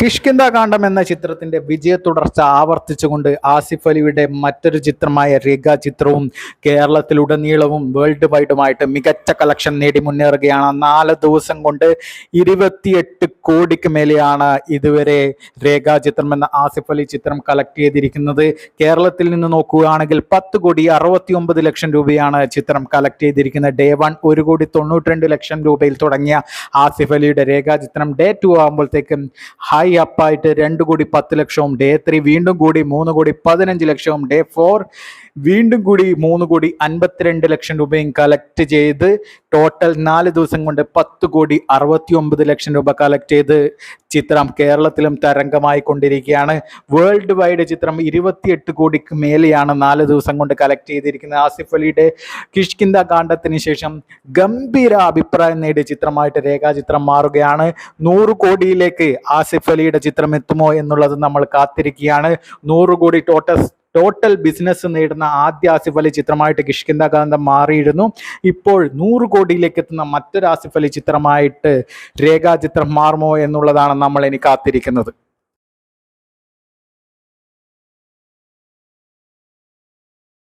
കിഷ്കിന്ദ കാണ്ഡം എന്ന ചിത്രത്തിന്റെ വിജയ തുടർച്ച ആവർത്തിച്ചുകൊണ്ട് ആസിഫ് അലിയുടെ മറ്റൊരു ചിത്രമായ രേഖ ചിത്രവും കേരളത്തിലുടനീളവും വേൾഡ് വൈഡുമായിട്ട് മികച്ച കളക്ഷൻ നേടി മുന്നേറുകയാണ്. നാല് ദിവസം കൊണ്ട് ഇരുപത്തിയെട്ട് കോടിക്ക് മേലെയാണ് ഇതുവരെ രേഖ ചിത്രം എന്ന ആസിഫ് അലി ചിത്രം കളക്ട് ചെയ്തിരിക്കുന്നത്. കേരളത്തിൽ നിന്ന് നോക്കുകയാണെങ്കിൽ പത്ത് കോടി അറുപത്തി ഒമ്പത് ലക്ഷം രൂപയാണ് ചിത്രം കളക്ട് ചെയ്തിരിക്കുന്നത്. ഡേ വൺ ഒരു കോടി തൊണ്ണൂറ്റിരണ്ട് ലക്ഷം രൂപയിൽ തുടങ്ങിയ ആസിഫ് അലിയുടെ രേഖാ ചിത്രം ഡേ ടു ആകുമ്പോഴത്തേക്കും ഹൈ അപ്പായിട്ട് രണ്ട് കോടി പത്ത് ലക്ഷവും ഡേ ത്രീ വീണ്ടും കൂടി മൂന്ന് കോടി പതിനഞ്ച് ലക്ഷവും ഡേ ഫോർ വീണ്ടും കൂടി മൂന്ന് കോടി അൻപത്തിരണ്ട് ലക്ഷം രൂപയും കളക്ട് ചെയ്ത് ടോട്ടൽ നാല് ദിവസം കൊണ്ട് പത്ത് കോടി അറുപത്തി ഒമ്പത് ലക്ഷം രൂപ കളക്ട് ചെയ്ത് ചിത്രം കേരളത്തിലും തരംഗമായി കൊണ്ടിരിക്കുകയാണ്. വേൾഡ് വൈഡ് ചിത്രം ഇരുപത്തിയെട്ട് കോടിക്ക് മേലെയാണ് നാല് ദിവസം കൊണ്ട് കളക്ട് ചെയ്തിരിക്കുന്നത്. ആസിഫ് അലിയുടെ കിഷ്കിന്ദ കാണ്ഡത്തിന് ശേഷം ഗംഭീര അഭിപ്രായം നേടിയ ചിത്രമായിട്ട് രേഖാചിത്രം മാറുകയാണ്. നൂറ് കോടിയിലേക്ക് ആസിഫ് അലിയുടെ ചിത്രം എത്തുമോ എന്നുള്ളത് നമ്മൾ കാത്തിരിക്കുകയാണ്. നൂറ് കോടി ടോട്ടൽ ടോട്ടൽ ബിസിനസ് നേടുന്ന ആദ്യ ആസിഫ് അലി ചിത്രമായിട്ട് കിഷ്കിന്ദ കാന്തം മാറിയിരുന്നു. ഇപ്പോൾ നൂറ് കോടിയിലേക്ക് എത്തുന്ന മറ്റൊരു ആസിഫ് അലി ചിത്രമായിട്ട് രേഖാചിത്രം മാറുമോ എന്നുള്ളതാണ് നമ്മൾ ഇനി കാത്തിരിക്കുന്നത്.